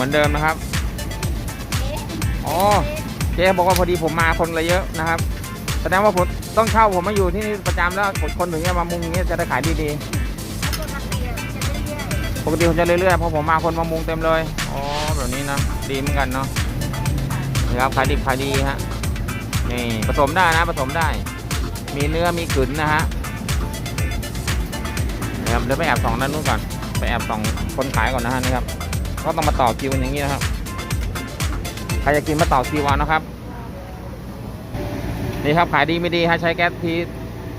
เหมือนเดิมนะครับ อ๋อเจ๊บอกว่าพอดีผมมาคนเลยเยอะนะครับ แสดงว่าผมต้องเช่าผมมาอยู่ที่นี่ประจำแล้วคนถึงจะมามุงอย่างเงี้ยจะได้ขายดีๆปกติผมจะเรื่อยๆเพราะผมมาคนมามุงเต็มเลย อ๋อแบบนี้นะ ดีเหมือนกันเนาะนี่ครับขายดิบขายดีฮะ นี่ผสมได้นะผสมได้ มีเนื้อมีกลืนนะฮะนี่ครับเดี๋ยวไปแอบสองด้านนู้นก่อน ไปแอบสองคนขายก่อนนะฮะนี่ครับ ก็ต้องมาต่อคิวอย่างนี้นะครับ ใครจะกินมาต่อคิวเอานะครับ นี่ครับขายดีไม่ดีฮะใช้แก๊สที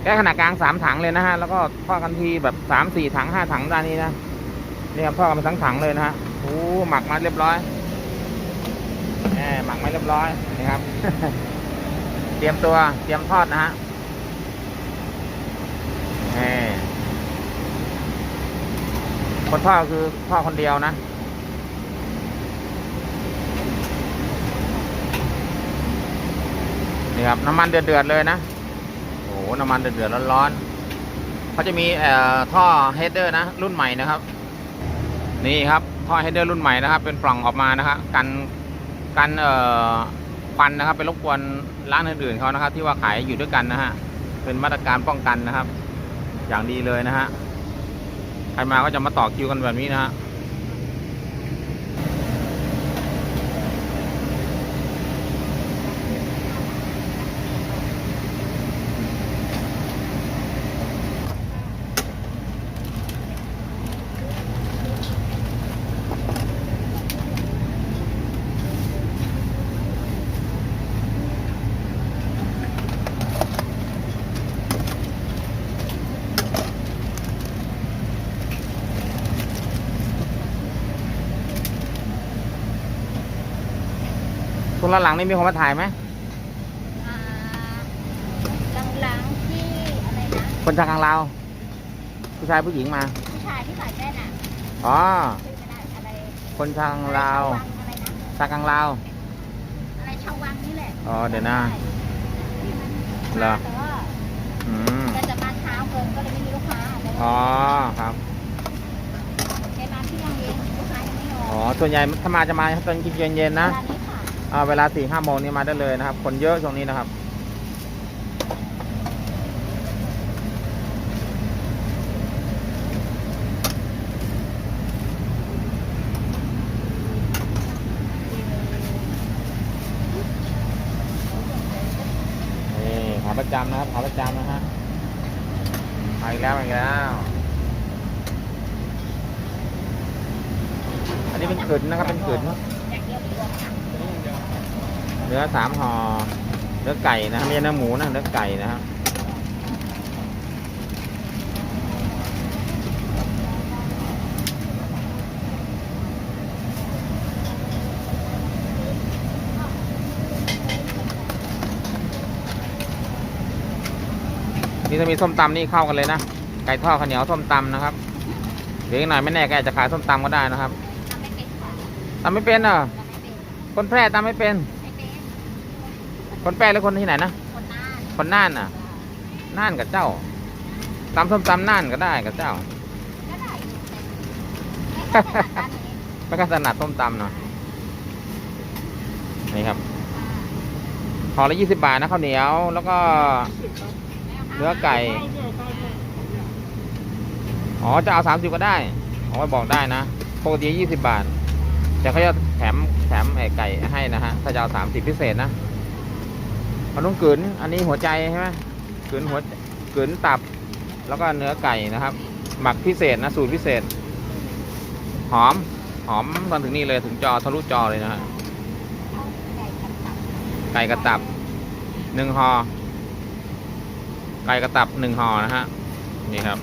แก๊สขนาดกลางสามถังเลยนะฮะ แล้วก็ทอดกันทีแบบสามสี่ถังห้าถังด้านนี้นะ นี่ครับทอดกันทั้งถังเลยนะฮะโอ้หมักมาเรียบร้อยแหมหมักมาเรียบร้อยนี่ครับ เตรียมตัวเตรียมทอดนะฮะคนทอดคือทอดคนเดียวนะ นี่ครับน้ำมันเดือดๆเลยนะโอ้โหน้ำมันเดือดๆร้อนๆเขาจะมีท่อเฮดเดอร์นะรุ่นใหม่นะครับ นี่ครับท่อเฮดเดอร์รุ่นใหม่นะครับ เป็นปล่องออกมานะครับกันกันเอ่อควันนะครับไปรบกวนร้านอื่นๆเขานะครับ ที่ว่าขายอยู่ด้วยกันนะฮะเป็นมาตรการป้องกันนะครับ อย่างดีเลยนะฮะใครมาก็จะมาต่อคิวกันแบบนี้นะฮะ หลังนี่มีคนมาถ่ายไหมอ่าหลังๆที่อะไรนะคนชาวกลางลาวผู้ชายผู้หญิงมา ผู้ชายที่ใส่แว่นอะอ๋อ ชื่อไม่ได้อะไรคนชาวกลางลาวอะไรนะชาวกลางลาว อะไรชาววังนี่แหละอ๋อเดี๋ยวนะเหรอ แต่ว่าอืมแกจะมาเช้าเกินก็เลยไม่มีลูกค้าแต่อ๋ว่าอครับแกมาเที่ยงเองลูกค้ายังไม่ออ๋ออกส่วนใหญ่ถ้ามาจะมาตอนกินเย็นๆนะ ร้านนี้ค่ะอ่า เวลาสี่ห้าโมงนี่มาได้เลยนะครับ คนเยอะช่วงนี้นะครับนี่ขาประจำนะครับขาประจำนะฮะมาอีกแล้วมาอีกแล้ว อันนี้เป็นขืนนะครับเป็นขืน อย่างเดียวดีกว่าค่ะ เนื้อสามห่อเนื้อไก่นะไม่ใช่เนื้อหมูนะเนื้อไก่นะครับนี่ถ้ามีส้มตำนี่เข้ากันเลยนะ ไก่ทอดข้าวเหนียวส้มตำนะครับเดี๋ยวอีกหน่อยไม่แน่แกอาจจะขายส้มตำก็ได้นะครับทำไม่เป็นตำไม่เป็นเหรอคนแพร่ตำไม่เป็น คนแปรหรือคนที่ไหนนะ คนน่านคนน่านน่ะ น่านกับเจ้าตำส้มตำน่านก็ได้กับเจ้าก็ได้อยู่แต่ไม่ค่อยถนัดด้านนี้ไม่ก็ถนัดส้มตำเนาะ นี่ครับห่อละยี่สิบบาทนะข้าวเหนียว แล้วก็เนื้อไก่ อ๋อ จะเอาสามสิบก็ได้อ๋อบอกได้นะปกติยี่สิบบาท แต่เขาจะแถมแถมไอ้ไก่ให้นะฮะ ถ้าจะเอาสามสิบพิเศษนะ อันนู้นกลืนอันนี้หัวใจใช่ไหมกลืนหัวกลืนตับ แล้วก็เนื้อไก่นะครับ หมักพิเศษนะสูตรพิเศษ หอม หอมตอนถึงนี่เลยถึงจอทะลุจอเลยนะฮะไก่กระตับหนึ่งห่อไก่กระตับหนึ่งห่อนะฮะนี่ครับ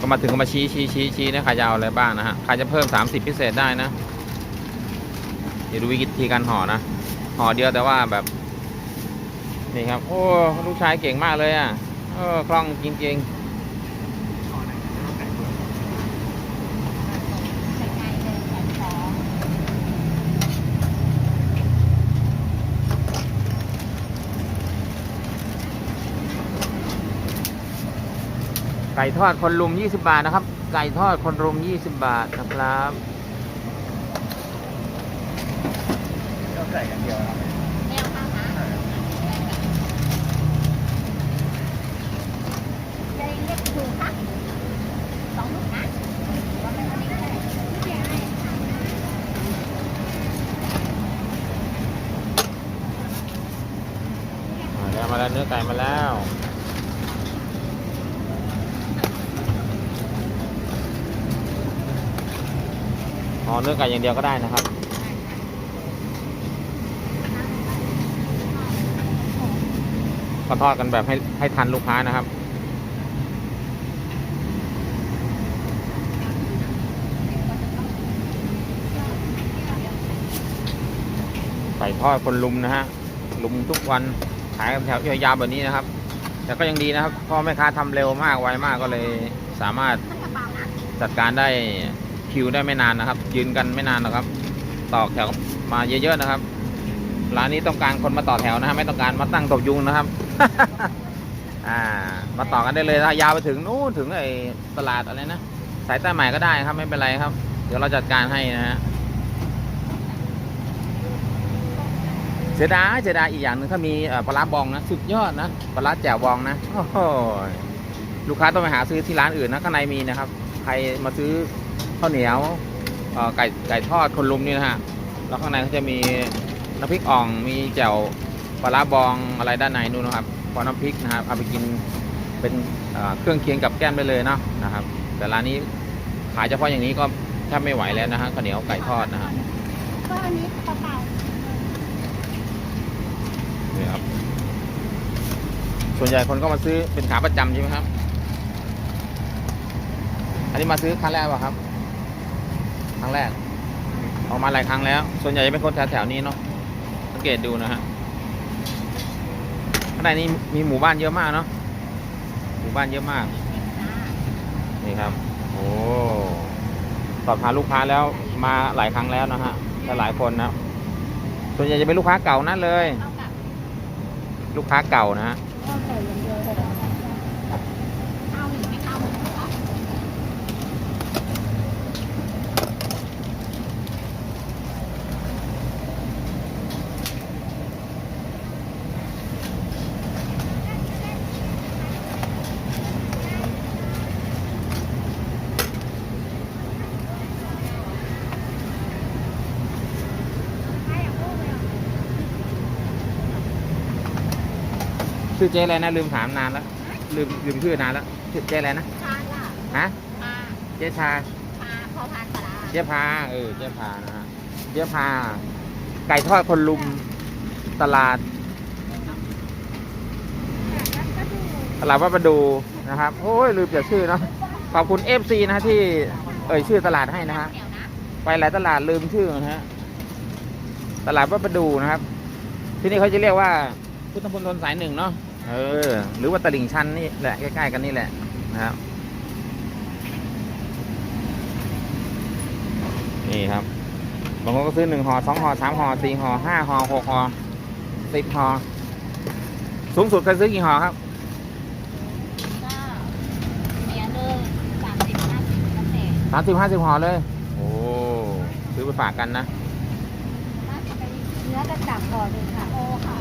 ก็มาถึงก็มาชี้ชี้ชี้ชี้นะใครจะเอาอะไรบ้างนะฮะใครจะเพิ่มสามสิบพิเศษได้นะ เดี๋ยวดูวิธีการห่อนะ ห่อเดียวแต่ว่าแบบ นี่ครับ โอ้ลูกชายเก่งมากเลยอะเออคล่องจริงๆไก่หนึ่งไก่ทอดคนลุม 20 บาทนะครับ ไก่ทอดคนรุม 20 บาทนะครับ เรา ใส่กันเดียวครับแนวข้างหาจะเรียกถูกครับสองลูกนะว่าไม่วันนี้ก็ได้ไม่เป็นไรมาแล้วมาแล้วเนื้อไก่มาแล้ว อ๋อเนื้อไก่อย่างเดียวก็ได้นะครับ ก็ทอดกันแบบให้ให้ทันลูกค้านะครับไก่ทอดคนลุมนะฮะ ลุมทุกวัน ขายกันแถวยาวๆแบบนี้นะครับ แต่ก็ยังดีนะครับเพราะแม่ค้าทำเร็วมากไวมากก็เลยสามารถจัดการได้คิวได้ไม่นานนะครับ ยืนกันไม่นานหรอกครับ ต่อแถวมาเยอะๆนะครับร้านนี้ต้องการคนมาต่อแถวนะฮะไม่ต้องการมาตั้งตบยุงนะครับ อ่า มาต่อกันได้เลยนะยาวไปถึงนู้นถึงไอ้ตลาดอะไรนะ สายใต้ใหม่ก็ได้ครับไม่เป็นไรครับ เดี๋ยวเราจัดการให้นะฮะ เสียดายเสียดายอีกอย่างหนึ่งถ้ามีปลาบองนะสุดยอดนะปลาแจ่วบองนะโอ้โหลูกค้าต้องไปหาซื้อที่ร้านอื่นนะข้างในมีนะครับ ใครมาซื้อข้าวเหนียวไก่ไก่ทอดคนลุมนี่นะฮะแล้วข้างในเขาจะมีน้ำพริกอ่องมีแจ่ว ปลาร้าบองอะไรด้านในนู่นนะครับพอน้ำพริกนะครับเอาไปกินเป็นเอ่อเครื่องเคียงกับแก้มได้เลยเนาะนะครับ แต่ร้านนี้ขายเฉพาะอย่างนี้ก็แทบไม่ไหวแล้วนะฮะข้าวเหนียวไก่ทอดนะฮะก็อันนี้กระเป๋านี่ครับส่วนใหญ่คนก็มาซื้อเป็นขาประจำใช่ไหมครับ อันนี้มาซื้อครั้งแรกเปล่ะครับ ครั้งแรก ออกมาหลายครั้งแล้ว ส่วนใหญ่จะเป็นคนแถวๆนี้เนาะสังเกตดูนะฮะข้างในนี้มีหมู่บ้านเยอะมากเนาะหมู่บ้านเยอะมาก นี่ครับ โอ้สอบถามลูกค้าแล้วมาหลายครั้งแล้วนะฮะและหลายคนนะส่วนใหญ่จะเป็นลูกค้าเก่านั่นเลยเท่ากับลูกค้าเก่านะฮะ ก็ใส่อย่างเดียวเลยเอาหรือไม่เอาเหรอ ชื่อเจ๊อะไรนะลืมถามนานแล้วลืมลืมชื่อนานแล้วชื่อเจ๊อะไรนะชาล่ะฮะชาเจ๊ชาชาพอพานปลาเจ๊พาเออเจ๊พานะฮะเจ๊พา ไก่ทอดคนลุมตลาด ตลาดวัดประดูนะครับโอ้ยลืมจากชื่อเนาะขอบคุณเอฟซีนะฮะที่ เอ่ยชื่อตลาดให้นะฮะเดี๋ยวนะไปหลายตลาดลืมชื่อนะฮะตลาดวัดประดูนะครับ ที่นี่เขาจะเรียกว่าพุทธมณฑลสายหนึ่งเนาะ เออ หรือว่าตลิ่งชันนี่แหละใกล้ๆกันนี่แหละนะครับ นี่ครับบางคนก็ซื้อหนึ่งห่อสองห่อสามห่อสี่ห่อห้าห่อหกห่อสิบห่อสูงสุดเคยซื้อกี่ห่อครับก็เมียเลยสามสิบห้าสิบแล้วแต่สามสิบห้าสิบห่อเลย โอ้ซื้อไปฝากกันนะน่าจะเป็นเนื้อกระจับก่อนหนึ่งค่ะโอ้ค่ะ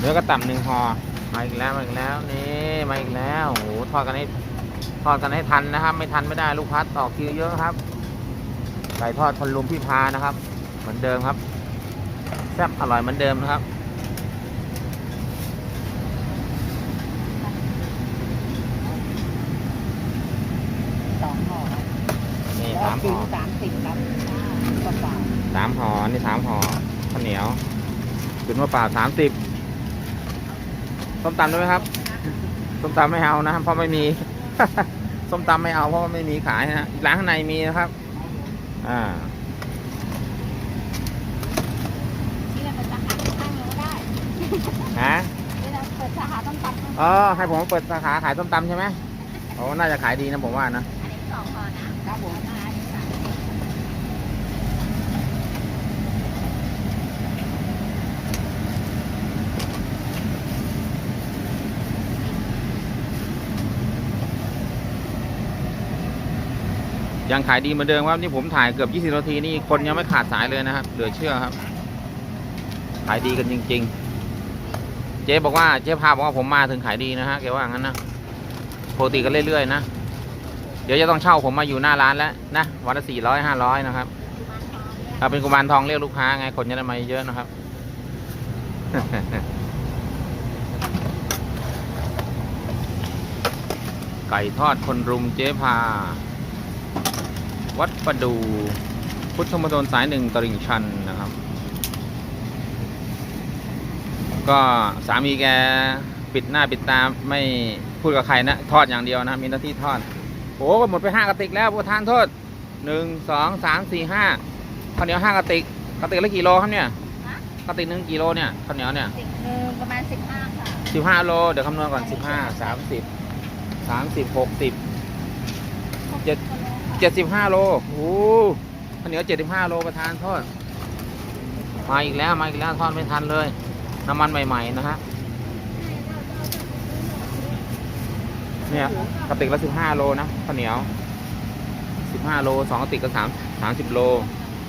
เนื้อกระต่ำหนึ่งห่อมาอีกแล้วมาอีกแล้วนี่มาอีกแล้วโอ้โหทอดกันให้ทอดกันให้ทันนะครับ ไม่ทันไม่ได้ลูกค้าต่อคิวเยอะครับไก่ทอดคนลุมพี่พานะครับ เหมือนเดิมครับแซ่บอร่อยเหมือนเดิมนะครับสองห่อนี่สามห่อสามสิบครับกระเป๋าสามห่ออันนี่สามห่อข้าวเหนียวขึ้นมาเปล่าสามสิบ ส้มตำด้วยไหมครับ ส้มตำไม่เอานะครับเพราะไม่มี ส้มตำไม่เอาเพราะว่าไม่มีขายนะฮะร้านข้างในมีนะครับ อ่าที่เราเปิดสาขาข้างนี้ก็ได้ฮะที่เราเปิดสาขาต้องตัดอันอ๋อให้ผมเปิดสาขาขายส้มตำใช่ไหมโอ้น่าจะขายดีนะผมว่านะนี้สองห่อนะครับผมอันนี้สาม ยังขายดีเหมือนเดิมครับนี่ผมถ่ายเกือบ 20 นาทีนี่คนยังไม่ขาดสายเลยนะครับ เหลือเชื่อครับ ขายดีกันจริง ๆ เจ๊บอกว่าเจ๊พาบอกว่าผมมาถึงขายดีนะฮะแกว่างั้นนะปกติก็เรื่อยๆนะ เดี๋ยวจะต้องเช่าผมมาอยู่หน้าร้านแล้วนะวันละสี่ร้อยห้าร้อยนะครับถ้าเป็นกุมารทองเรียกลูกค้าไงคนจะได้มาเยอะนะครับไก่ทอดคนรุมเจ๊พา วัดประดู พุทธมณฑลสายหนึ่งตลิ่งชันนะครับ ก็สามีแกปิดหน้าปิดตาไม่พูดกับใครนะ ทอดอย่างเดียวนะ มีหน้าที่ทอด โอ้หมดไปห้ากระติกแล้วประธานโทษหนึ่งสองสามสี่ห้าข้าวเหนียวห้ากระติกกระติกละกี่โลครับเนี่ยกระติกหนึ่งกี่โลเนี่ยข้าวเหนียวเนี่ยสิบหนึ่งประมาณสิบห้าค่ะสิบห้าโลเดี๋ยวคำนวณก่อนสิบห้าสามสิบสามสิบหกสิบเจ็ด เจ็ดสิบห้าโลโอ้ข้าวเหนียวเจ็ดสิบห้าโลประธานโทษมาอีกแล้วมาอีกแล้วทอดไม่ทันเลย น้ำมันใหม่ ๆ นะฮะเนี่ยกระติกละสิบห้าโลนะข้าวเหนียวสิบห้าโลสองกระติกก็สามสามสิบโล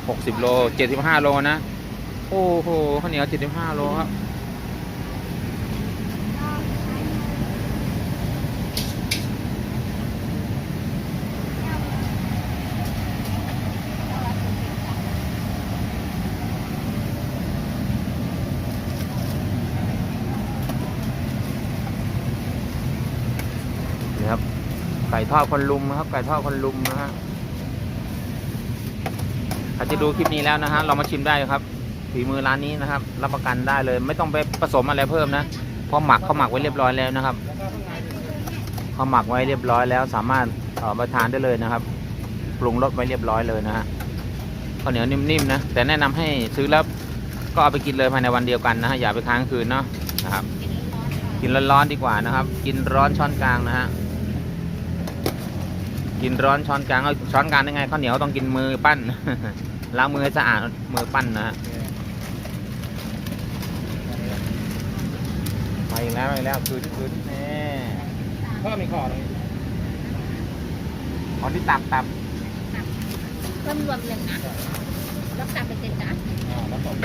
หกสิบโลเจ็ดสิบห้าโลนะ โอ้โหข้าวเหนียวเจ็ดสิบห้าโลครับ ทอดคนลุมนะครับ ไก่ทอดคนลุมนะฮะใครจะดูคลิปนี้แล้วนะฮะเรามาชิมได้ครับฝีมือร้านนี้นะครับ รับประกันได้เลย ไม่ต้องไปผสมอะไรเพิ่มนะเพราะหมักเขาหมักไว้เรียบร้อยแล้วนะครับเขาหมักไว้เรียบร้อยแล้ว สามารถเอาไปทานได้เลยนะครับปรุงรสไว้เรียบร้อยเลยนะฮะข้าวเหนียวนิ่มๆนะแต่แนะนำให้ซื้อแล้วก็เอาไปกินเลยภายในวันเดียวกันนะฮะอย่าไปค้างคืนเนาะนะครับ กินร้อนๆดีกว่านะครับ กินร้อนช้อนกลางนะฮะ กินร้อนช้อนกลางเอาช้อนกลางได้ไงข้าวเหนียวต้องกินมือปั้นล้างมือให้สะอาดมือปั้นนะฮะมาอีกแล้วมาอีกแล้วคืนคืนแน่เพิ่มอีกขอหนึงอ๋อที่ตับตับเพิ่มรวมหนึ่งนะรับตับเป็นเจ็ดนะอ่าแล้วตบ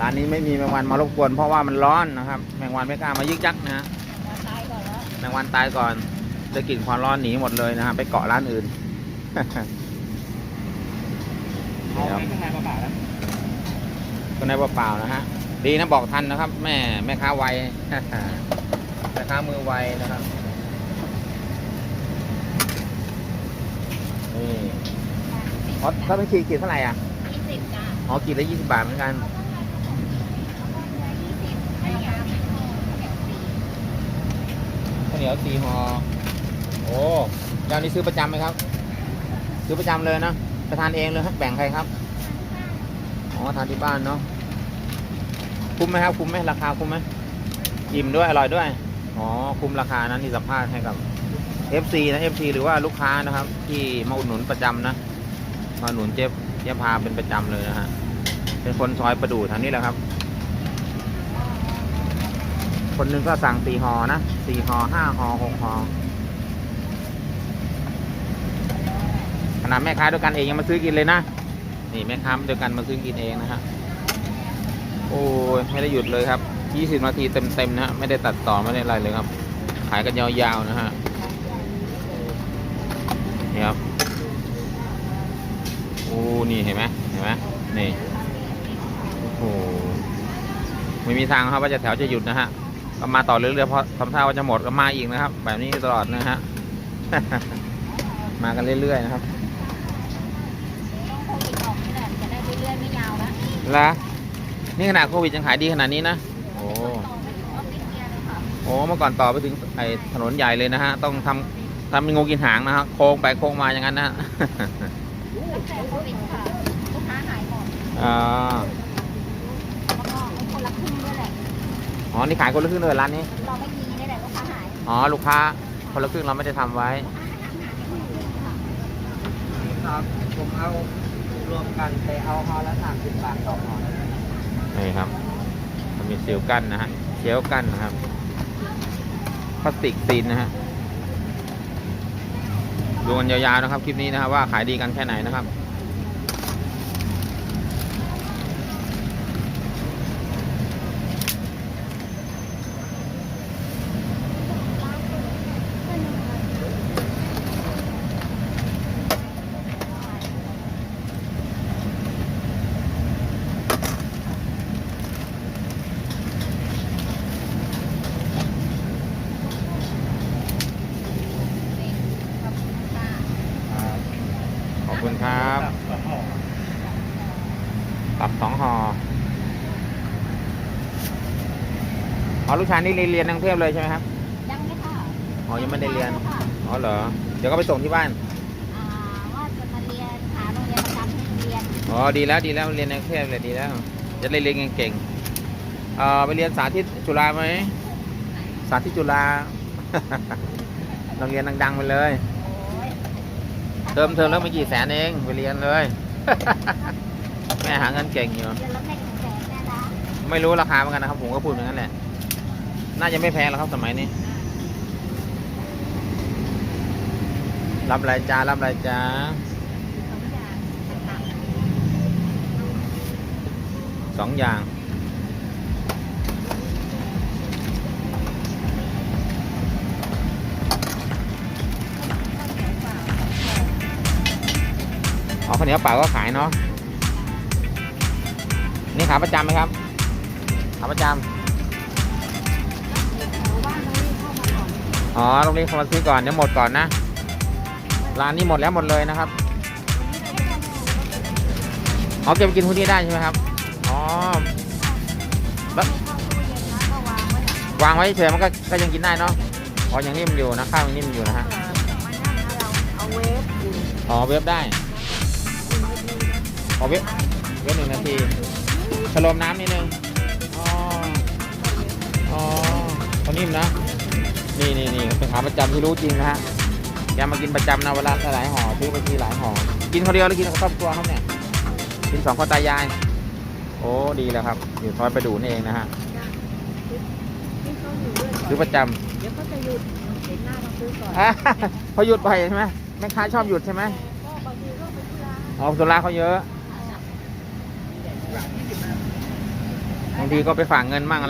ร้านนี้ไม่มีแมงวันมารบกวนเพราะว่ามันร้อนนะครับ แมงวันไม่กล้ามายึกยักนะฮะตายก่อนแล้วแมงวันตายก่อน จะกลิ่นความร้อนหนีหมดเลยนะฮะไปเกาะร้านอื่นเอาไว้ข้างในเปล่าๆแล้วก็ในเปล่าๆนะฮะดีนะบอกทันนะครับ แม่แม่ค้าไวแม่ค้ามือไวนะครับนี่อ๋อถ้าเป็นขีดขีดเท่าไหร่อะยี่สิบจ้ะอ๋อขีดละยี่สิบบาทเหมือนกันให้ยาข้าวเหนียวสี่ห่อ โอ้เจ้านี้ซื้อประจำไหมครับ ซื้อประจำเลยนะไปทานเองเลยแบ่งใครครับอ๋อทานที่บ้านเนาะคุ้มไหมครับคุ้มไหมราคาคุ้มไหมอิ่มด้วยอร่อยด้วยอ๋อคุ้มราคานั้นที่สัมภาษณ์ให้กับ FC นะ FC หรือว่าลูกค้านะครับ ที่มาอุดหนุนประจำนะมาอุดหนุนเจ๊เจ๊พาเป็นประจำเลยนะฮะเป็นคนซอยประดู่ทางนี้แหละครับ คนหนึ่งก็สั่งสี่ห่อนะสี่ห่อห้าห่อหกห่อ ขนาดแม่ค้าด้วยกันเองยังมาซื้อกินเลยนะ นี่แม่ค้าด้วยกันมาซื้อกินเองนะฮะโอ้ยไม่ได้หยุดเลยครับยี่สิบนาทีเต็มๆนะฮะไม่ได้ตัดต่อไม่ได้อะไรเลยครับ ขายกันยาวๆนะฮะนี่ครับโอ้นี่เห็นไหมเห็นไหมนี่โอ้โหไม่มีทางครับว่าจะแถวจะหยุดนะฮะก็มาต่อเรื่อยๆเพราะทำท่าว่าจะหมดก็มาอีกนะครับ แบบนี้ตลอดนะฮะมากันเรื่อยๆนะครับ ต้องโควิดออกนี่แหละจะได้เรื่อยๆไม่ยาวนะแล้วนี่ขนาดโควิดยังขายดีขนาดนี้นะ โอ้ต่อไปถึงออฟฟิศเกียร์เลยค่ะโอ้เมื่อก่อนต่อไปถึงไอ้ถนนใหญ่เลยนะฮะ ต้องทำทำเป็นงูกินหางนะฮะ โค้งไปโค้งมาอย่างนั้นนะฮะตั้งแต่โควิดค่ะลูกค้าหายหมดอ่าแล้วก็คนละครึ่งด้วยแหละ อ๋อ นี่ขายคนละครึ่งเลยร้านนี้ เราไม่มีนี่แหละลูกค้าหายอ๋อ ลูกค้าคนละครึ่งเราไม่ได้ทำไว้ ครับ ผมเอา รวมกันแต่เอาฮอละสามสิบบาทต่อห่อนี่ครับมันมีเซลกั้นนะฮะเชลกั้นนะครับพลาสติกซีนนะฮะดูกันยาวๆนะครับคลิปนี้นะครับว่าขายดีกันแค่ไหนนะครับ ขอบคุณค่ะ ขอบคุณครับตับสองห่อ อ๋อลูกชายนี่เรียนในกรุงเทพเลยใช่ไหมครับ ยังไม่ค่ะอ๋อยังไม่ได้เรียน ค่ะอ๋อเหรอ เดี๋ยวก็ไปส่งที่บ้าน อ่าว่าจะมาเรียนหาโรงเรียนประจำให้เรียนอ๋อดีแล้วดีแล้วเรียนในกรุงเทพเลยดีแล้ว จะได้เรียนเก่งๆเอ่อไปเรียนสาธิตจุฬาไหมสาธิตจุฬา โรงเรียนดังๆไปเลย โอ้ยเติมเทอมแล้วไม่กี่แสนเองไปเรียนเลย แม่หาเงินเก่งอยู่เดือนละไม่ถึงแสนแน่นะไม่รู้ราคาเหมือนกันนะครับ ผมก็พูดอย่างนั้นแหละ น่าจะไม่แพงหรอกครับสมัยนี้ รับรายจ้ารับรายจ้าสองอย่างต่างสองอย่างอ๋อข้าวเหนียวเปล่าก็ขายเนาะนี่ขาประจำไหมครับขาประจำ อ๋อตรงนี้เขามาซื้อก่อนเดี๋ยวหมดก่อนนะ ร้านนี้หมดแล้วหมดเลยนะครับเอ๋อเก็บกินพรุ่นี้ได้ใช่ไหมครับ อ๋อเข้าตู้เย็นนะก็วางไว้น่ะวางไว้เฉยมันก็ก็ยังกินได้เนาะ อ๋อ ยังนิ่มอยู่นะข้าวยังนิ่มอยู่นะฮะเอาเวฟอ๋อ เวฟได้เอ๋อเวฟเวฟหนึ่งนาทีชโลมน้ำนิดนึง อ๋อ อ๋อเขานิ่มนะ นี่นี่นี่เป็นขาประจำที่รู้จริงนะฮะแกมากินประจำนะเวลาหลายห่อซื้อไปทีหลายห่อกินคนเดียวหรือกินกับครอบครัวครับเนี่ยกินสองคนตายาย โอ้ดีแล้วครับ อยู่ซอยประดูนี่เองนะฮะที่เขาอยู่ด้วยก่อนซื้อประจเดี๋ยวเขาจะหยุดเห็นหน้ามาซื้อก่อนำอะพอหยุดไปใช่ไหมแม่ค้าชอบหยุดใช่ไหมก็บางทีก็ไปธุระอ๋อสุราเขาเยอะบางทีก็ไปฝากเงินมั่งอะไร